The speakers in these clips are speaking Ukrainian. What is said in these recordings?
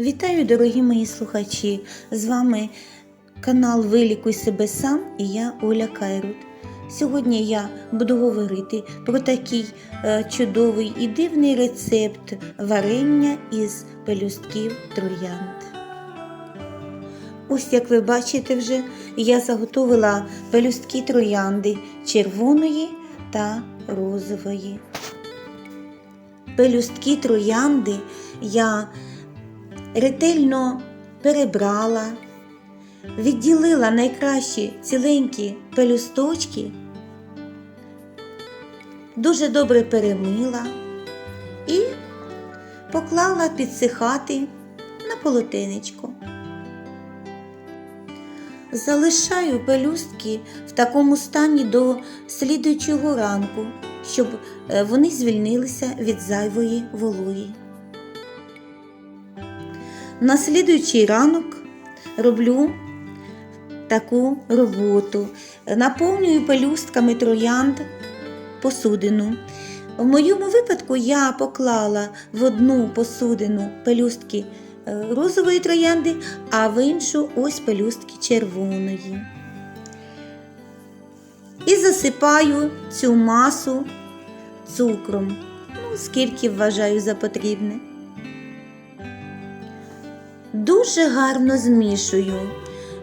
Вітаю, дорогі мої слухачі! З вами канал Вилікуй себе сам і я Оля Кайрут. Сьогодні я буду говорити про такий е, чудовий і дивний рецепт варення із пелюстків троянд. Ось як ви бачите вже, я заготовила пелюстки троянди червоної та розової. Пелюстки троянди я ретельно перебрала, відділила найкращі ціленькі пелюсточки, дуже добре перемила і поклала підсихати на полотенечко. Залишаю пелюстки в такому стані до слідуючого ранку, щоб е, вони звільнилися від зайвої вологи. На слідуючий ранок роблю таку роботу. Наповнюю пелюстками троянд посудину. В моєму випадку я поклала в одну посудину пелюстки е, розової троянди, а в іншу ось пелюстки червоної. І засипаю цю масу цукром, ну, скільки вважаю за потрібне. Дуже гарно змішую.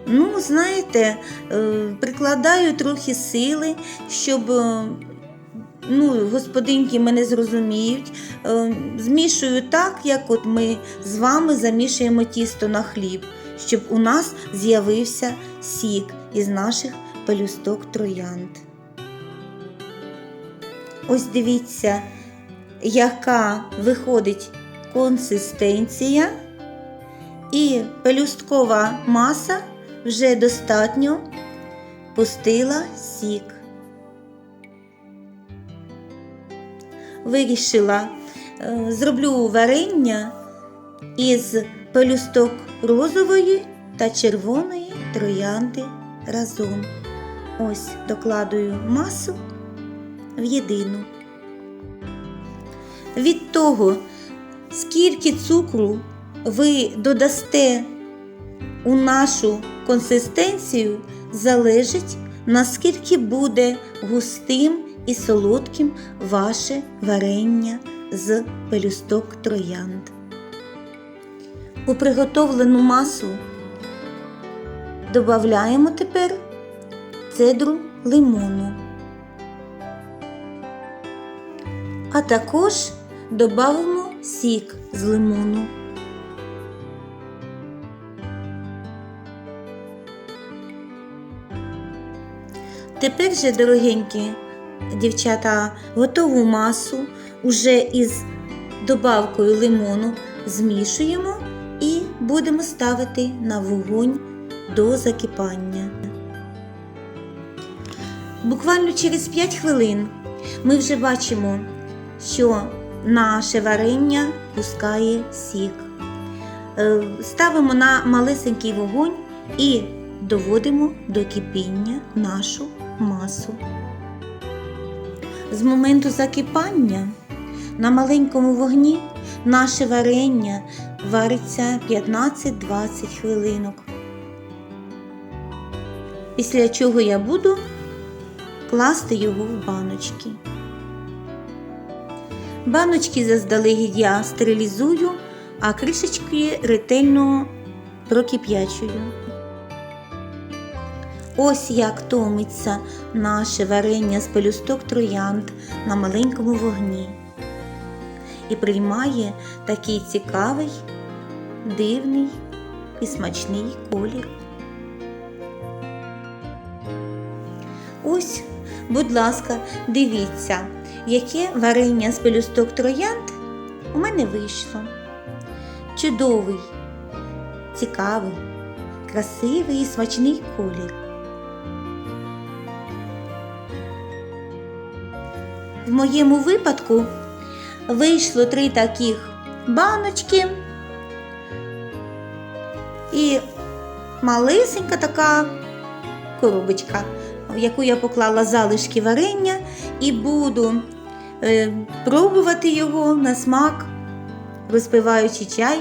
Ну, знаєте, е, прикладаю трохи сили, щоб е, ну, господинки мене зрозуміють. Е, Змішую так, як от ми з вами замішуємо тісто на хліб, щоб у нас з'явився сік із наших пелюсток троянд. Ось дивіться, яка виходить консистенція. І пелюсткова маса вже достатньо пустила сік. Вирішила, е, зроблю варення із пелюсток розової та червоної троянди разом. Ось докладую масу в єдину. Від того, скільки цукру ви додасте у нашу консистенцію, залежить, наскільки буде густим і солодким ваше варення з пелюсток троянд. У приготовлену масу додаємо тепер цедру лимону, а також додамо сік з лимону. Тепер же, дорогенькі дівчата, готову масу уже із добавкою лимону змішуємо і будемо ставити на вогонь до закипання. Буквально через 5 хвилин ми вже бачимо, що наше варення пускає сік. Е, Ставимо на малесенький вогонь і доводимо до кипіння нашу масу. З моменту закипання на маленькому вогні наше варення вариться 15-20 хвилинок. Після чого я буду класти його в баночки. Баночки заздалегідь я стерилізую, а кришечки ретельно прокип'ячую. Ось як томиться наше варення з пелюсток троянд на маленькому вогні. І приймає такий цікавий, дивний і смачний колір. Ось, будь ласка, дивіться, яке варення з пелюсток троянд у мене вийшло. Чудовий, цікавий, красивий і смачний колір. В моєму випадку вийшло три таких баночки. І малесенька така коробочка, в яку я поклала залишки варення і буду е, пробувати його на смак, розпиваючи чай